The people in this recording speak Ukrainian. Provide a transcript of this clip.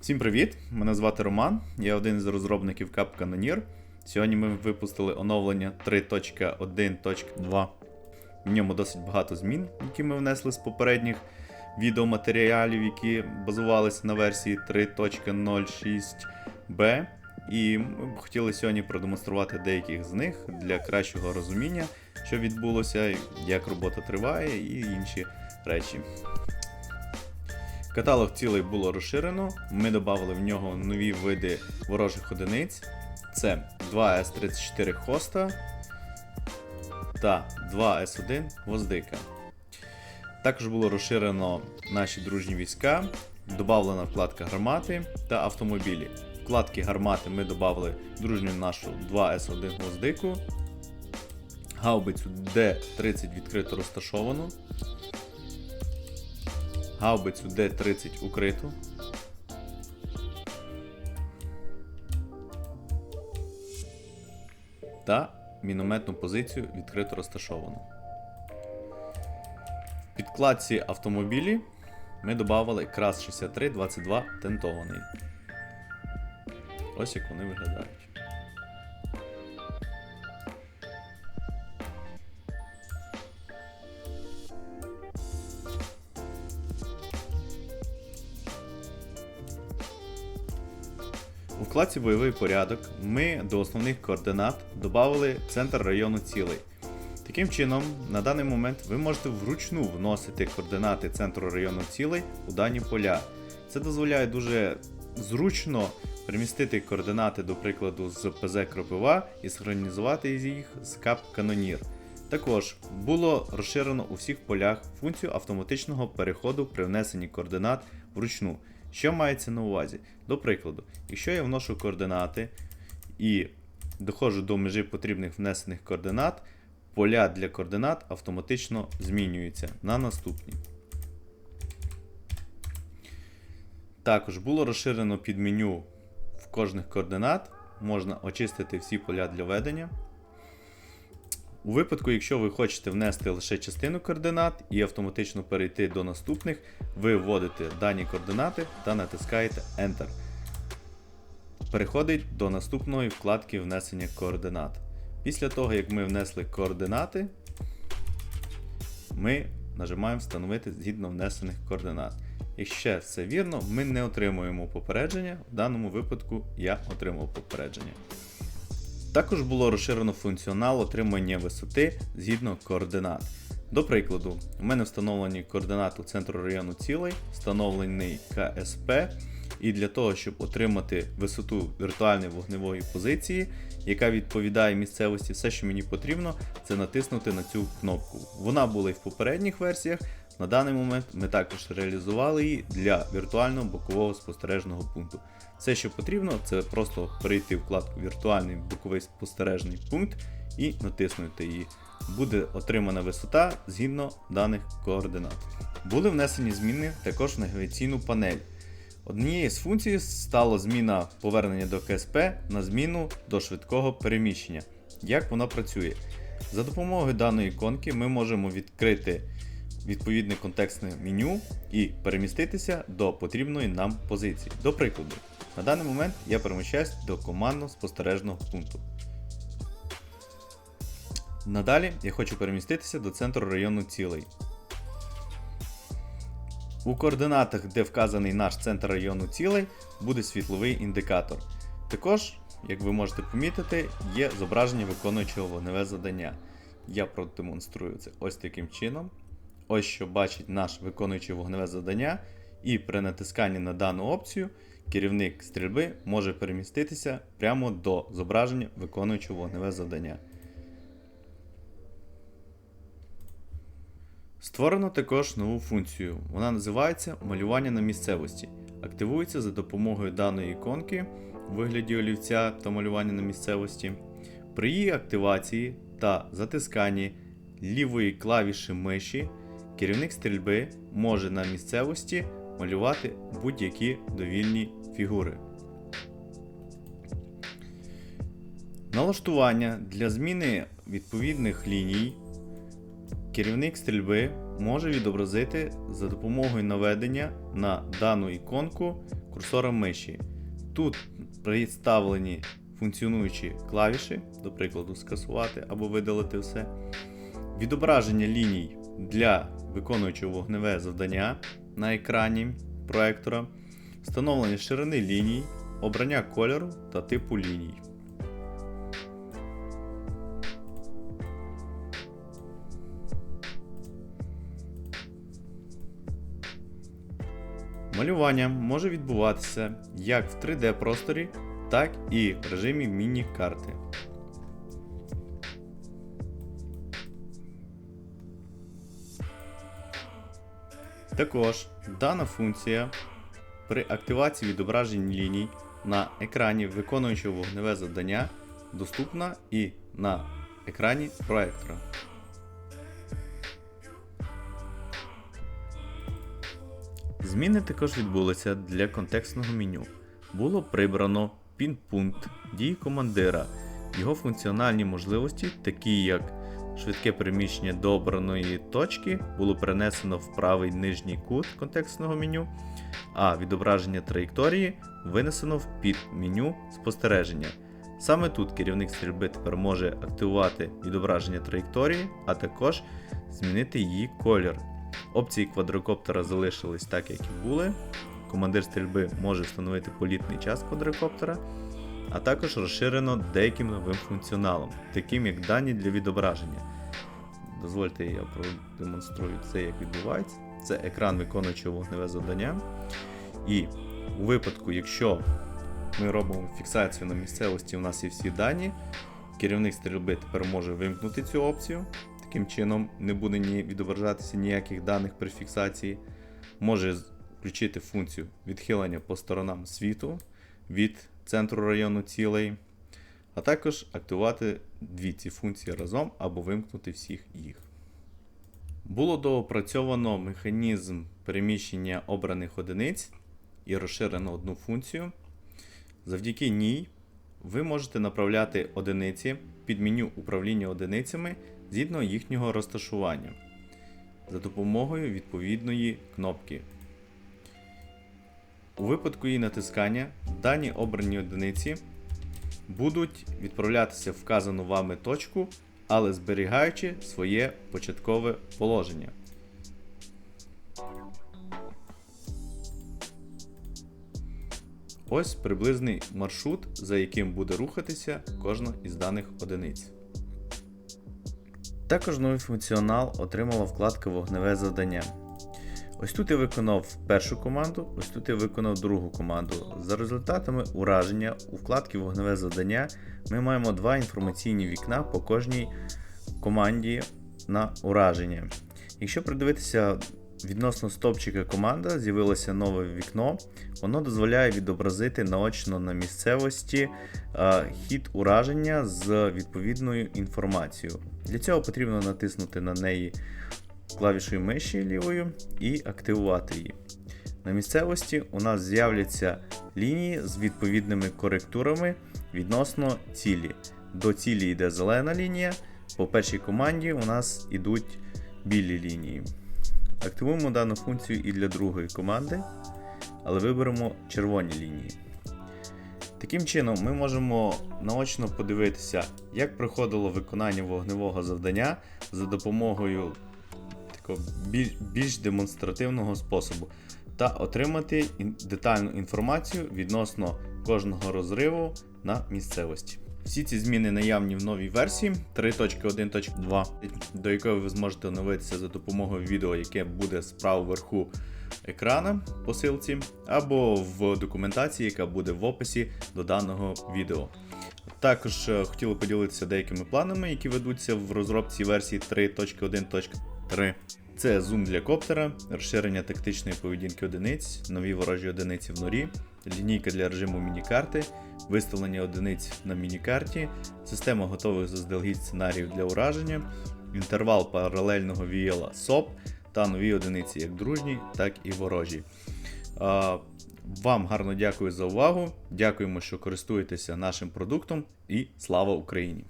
Всім привіт! Мене звати Роман, я один з розробників Cap Cannoneer. Сьогодні ми випустили оновлення 3.1.2. В ньому досить багато змін, які ми внесли з попередніх відеоматеріалів, які базувалися на версії 3.06b. І ми б хотіли сьогодні продемонструвати деяких з них для кращого розуміння, що відбулося, як робота триває і інші речі. Каталог цілий було розширено. Ми додали в нього нові види ворожих одиниць. Це 2С34 хоста та 2С1 гвоздика. Також було розширено наші дружні війська, додавлена вкладка гармати та автомобілі. Вкладки гармати ми додали дружню нашу 2С1 гвоздику, гаубицю Д30 відкрито розташовану, гаубицю Д30 укриту. Та мінометну позицію відкрито розташовану. В підкладці автомобілі ми додали крас 6322 тентований. Ось як вони виглядають. У вкладці бойовий порядок ми до основних координат додали центр району цілей. Таким чином, на даний момент ви можете вручну вносити координати центру району цілей у дані поля. Це дозволяє дуже зручно перемістити координати, до прикладу, з ПЗ Кропива і синхронізувати їх з Cap Cannoneer. Також було розширено у всіх полях функцію автоматичного переходу при внесенні координат вручну. Що мається на увазі? До прикладу, якщо я вношу координати і доходжу до межі потрібних внесених координат, поля для координат автоматично змінюються на наступні. Також було розширено під меню в кожних координат, можна очистити всі поля для ведення. У випадку, якщо ви хочете внести лише частину координат і автоматично перейти до наступних, ви вводите дані координати та натискаєте Enter. Переходить до наступної вкладки внесення координат. Після того, як ми внесли координати, ми нажимаємо Встановити згідно внесених координат. Якщо все вірно, ми не отримуємо попередження. В даному випадку я отримав попередження. Також було розширено функціонал отримання висоти згідно координат. До прикладу, у мене встановлені координати центру району цілей, встановлений КСП, і для того, щоб отримати висоту віртуальної вогневої позиції, яка відповідає місцевості, все, що мені потрібно, це натиснути на цю кнопку. Вона була і в попередніх версіях. На даний момент ми також реалізували її для віртуального бокового спостережного пункту. Все, що потрібно, це просто перейти в вкладку Віртуальний боковий спостережний пункт і натиснути її. Буде отримана висота згідно даних координат. Були внесені зміни також в навігаційну панель. Однією з функцій стала зміна повернення до КСП на зміну до швидкого переміщення. Як вона працює? За допомогою даної іконки ми можемо відкрити відповідне контекстне меню і переміститися до потрібної нам позиції. До прикладу, на даний момент я переміщаюсь до командно-спостережного пункту. Надалі я хочу переміститися до центру району цілей. У координатах, де вказаний наш центр району цілей, буде світловий індикатор. Також, як ви можете помітити, є зображення виконуючого вогневе завдання. Я продемонструю це ось таким чином. Ось що бачить наш виконуючий вогневе завдання, і при натисканні на дану опцію керівник стрільби може переміститися прямо до зображення виконуючого вогневе завдання. Створено також нову функцію. Вона називається малювання на місцевості. Активується за допомогою даної іконки у вигляді олівця та малювання на місцевості. При її активації та затисканні лівої клавіші миші керівник стрільби може на місцевості малювати будь-які довільні фігури. Налаштування для зміни відповідних ліній керівник стрільби може відобразити за допомогою наведення на дану іконку курсора миші. Тут представлені функціонуючі клавіші, до прикладу, скасувати або видалити все. Відображення ліній для виконуючого вогневе завдання на екрані проектора, встановлення ширини ліній, обрання кольору та типу ліній. Малювання може відбуватися як в 3D просторі, так і в режимі міні-карти. Також дана функція при активації відображень ліній на екрані виконуючого вогневе завдання доступна і на екрані проектора. Зміни також відбулися для контекстного меню. Було прибрано пін-пункт дії командира, його функціональні можливості, такі як швидке переміщення до обраної точки, було перенесено в правий нижній кут контекстного меню, а відображення траєкторії винесено в підменю спостереження. Саме тут керівник стрільби тепер може активувати відображення траєкторії, а також змінити її колір. Опції квадрокоптера залишились так, як і були. Командир стрільби може встановити політний час квадрокоптера, а також розширено деяким новим функціоналом, таким як дані для відображення. Дозвольте, я продемонструю це, як відбувається. Це екран виконуючого вогневе завдання. І у випадку, якщо ми робимо фіксацію на місцевості, у нас є всі дані, керівник стрільби тепер може вимкнути цю опцію. Таким чином не буде ні відображатися ніяких даних при фіксації. Може включити функцію відхилення по сторонам світу від центру району цілей, а також активувати дві ці функції разом або вимкнути всіх їх. Було доопрацьовано механізм переміщення обраних одиниць і розширено одну функцію. Завдяки ній ви можете направляти одиниці під меню управління одиницями згідно їхнього розташування за допомогою відповідної кнопки. У випадку її натискання дані обрані одиниці будуть відправлятися в вказану вами точку, але зберігаючи своє початкове положення. Ось приблизний маршрут, за яким буде рухатися кожна із даних одиниць. Також новий функціонал отримала вкладка Вогневе завдання. Ось тут я виконав першу команду, ось тут я виконав другу команду. За результатами ураження у вкладці Вогневе завдання ми маємо два інформаційні вікна по кожній команді на ураження. Якщо придивитися відносно стопчика команда, з'явилося нове вікно, воно дозволяє відобразити наочно на місцевості хід ураження з відповідною інформацією. Для цього потрібно натиснути на неї клавішою миші лівою і активувати її. На місцевості у нас з'являться лінії з відповідними коректурами відносно цілі. До цілі йде зелена лінія, по першій команді у нас йдуть білі лінії. Активуємо дану функцію і для другої команди, але виберемо червоні лінії. Таким чином, ми можемо наочно подивитися, як проходило виконання вогневого завдання за допомогою більш демонстративного способу, та отримати детальну інформацію відносно кожного розриву на місцевості. Всі ці зміни наявні в новій версії 3.1.2, до якої ви зможете оновитися за допомогою відео, яке буде справа вверху екрана посилці, або в документації, яка буде в описі до даного відео. Також е, хотіли поділитися деякими планами, які ведуться в розробці версії 3.1.3. Це зум для коптера, розширення тактичної поведінки одиниць, нові ворожі одиниці в норі, лінійка для режиму міні-карти, виставлення одиниць на міні-карті, система готових заздалегідь сценаріїв для ураження, інтервал паралельного VL SOP та нові одиниці, як дружні, так і ворожі. Вам гарно дякую за увагу. Дякуємо, що користуєтеся нашим продуктом, і слава Україні!